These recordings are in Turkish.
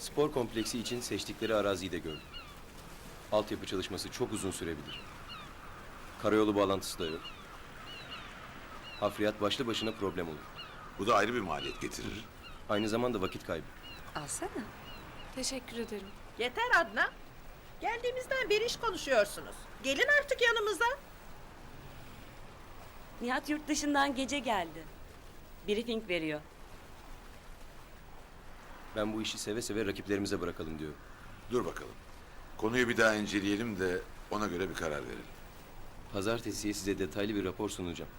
Spor kompleksi için seçtikleri araziyi de gördüm. Altyapı çalışması çok uzun sürebilir. Karayolu bağlantısı da yok. Hafriyat başlı başına problem olur. Bu da ayrı bir maliyet getirir. Aynı zamanda vakit kaybı. Alsana. Teşekkür ederim. Yeter Adnan. Geldiğimizden beri iş konuşuyorsunuz. Gelin artık yanımıza. Nihat yurt dışından gece geldi. Briefing veriyor. Ben bu işi seve seve rakiplerimize bırakalım diyorum. Dur bakalım. Konuyu bir daha inceleyelim de ona göre bir karar verelim. Pazartesiye size detaylı bir rapor sunacağım.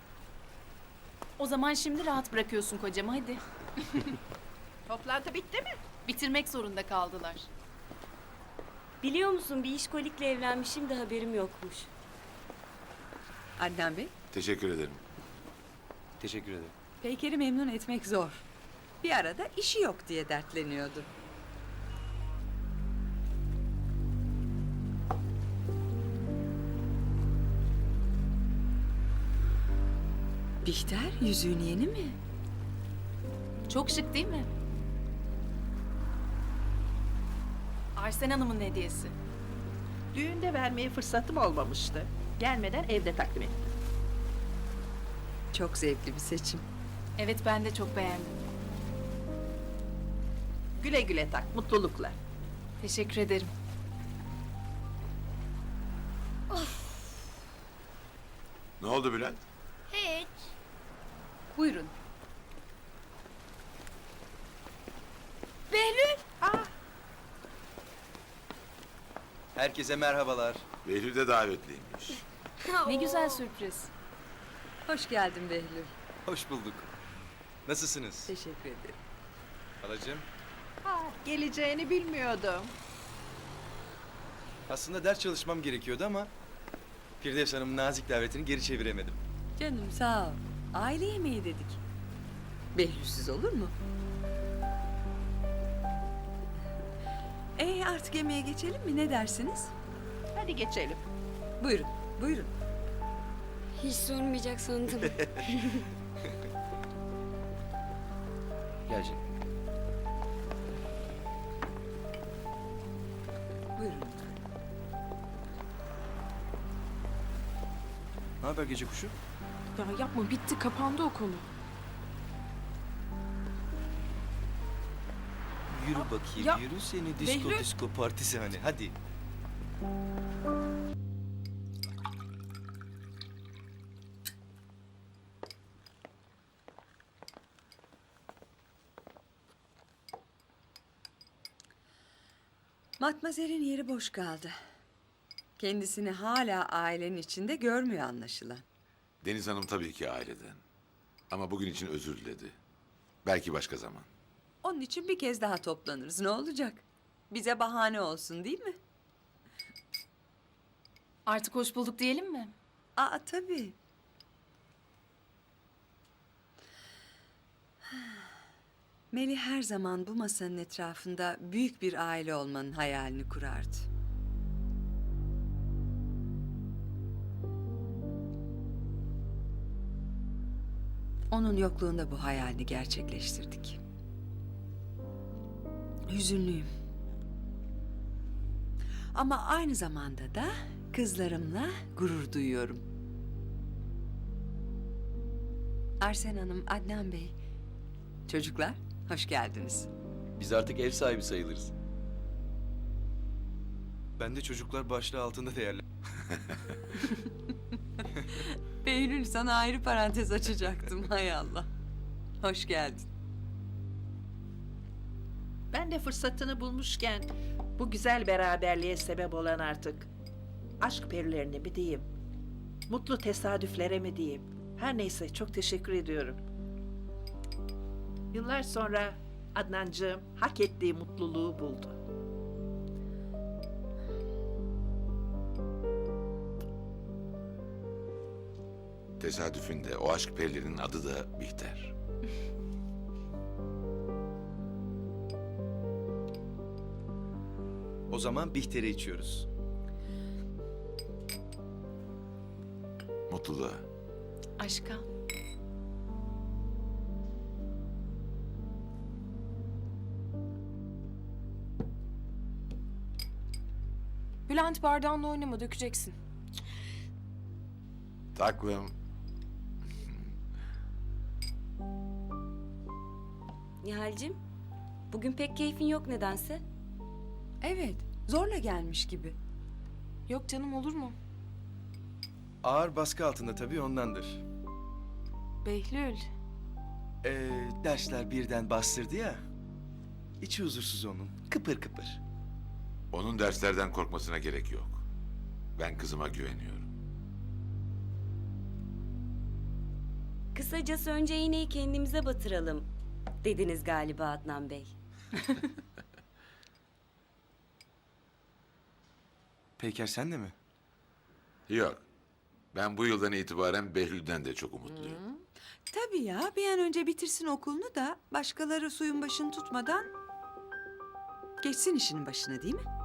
O zaman şimdi rahat bırakıyorsun kocamı hadi. Toplantı bitti mi? Bitirmek zorunda kaldılar. Biliyor musun bir işkolikle evlenmişim de haberim yokmuş. Adnan Bey, Teşekkür ederim. Teşekkür ederim. Peyker'i memnun etmek zor. Bir arada işi yok diye dertleniyordu. Bihter, yüzüğün yeni mi? Çok şık değil mi? Arsen Hanım'ın hediyesi. Düğünde vermeye fırsatım olmamıştı. Gelmeden evde takdim ettim. Çok zevkli bir seçim. Evet ben de çok beğendim. Güle güle tak, mutluluklar. Teşekkür ederim. Ne oldu Bülent? Buyurun. Herkese merhabalar. Behlül de davetliymiş. Ne güzel sürpriz. Hoş geldin Behlül. Hoş bulduk. Nasılsınız? Teşekkür ederim. Halacığım. Ha, geleceğini bilmiyordum. Aslında ders çalışmam gerekiyordu ama Firdevs Hanım'ın nazik davetini geri çeviremedim. Canım sağ ol. Aile yemeği dedik. Behlülsüz olur mu? Ee artık yemeğe geçelim mi? Ne dersiniz? Hadi geçelim. Buyurun, buyurun. Hiç sormayacak sandım. Gel canım. Buyurun. Ne haber gece kuşu? Ya yapma bitti kapandı o konu. Yürü bakayım Ya, yürü seni disco Behlül. disco partisi hani hadi. Matmazel'in yeri boş kaldı. Kendisini hala ailenin içinde görmüyor anlaşılan. Deniz Hanım tabii ki aileden. Ama bugün için özür diledi. Belki başka zaman. Onun için bir kez daha toplanırız. Ne olacak? Bize bahane olsun değil mi? Artık hoş bulduk diyelim mi? Aa tabii. Melih her zaman bu masanın etrafında büyük bir aile olmanın hayalini kurardı. Onun yokluğunda bu hayalini gerçekleştirdik. Hüzünlüyüm. Ama aynı zamanda da kızlarımla gurur duyuyorum. Arsen Hanım, Adnan Bey. Çocuklar, hoş geldiniz. Biz artık ev sahibi sayılırız. Ben de çocuklar başlığı altında değerli. Behlül sana ayrı parantez açacaktım, hay Allah. Hoş geldin. Ben de fırsatını bulmuşken bu güzel beraberliğe sebep olan artık aşk perilerine mi diyeyim? Mutlu tesadüflere mi diyeyim? Her neyse çok teşekkür ediyorum. Yıllar sonra Adnancığım hak ettiği mutluluğu buldu. Tesadüfünde o aşk perilerinin adı da Bihter. O zaman Bihter'i içiyoruz. Mutluluğa. Aşka. Bülent bardağınla oynama dökeceksin. Taklım. Nihal'cim, bugün pek keyfin yok nedense. Evet, zorla gelmiş gibi. Yok canım olur mu? Ağır baskı altında tabii ondandır. Behlül. Ee, dersler birden bastırdı ya. İçi huzursuz onun. Kıpır kıpır. Onun derslerden korkmasına gerek yok. Ben kızıma güveniyorum. Kısacası önce iğneyi kendimize batıralım dediniz galiba Adnan Bey. Peyker sen de mi? Yok. Ben bu yıldan itibaren Behlül'den de çok umutluyum. Tabii ya, bir an önce bitirsin okulunu da başkaları suyun başını tutmadan geçsin işinin başına değil mi?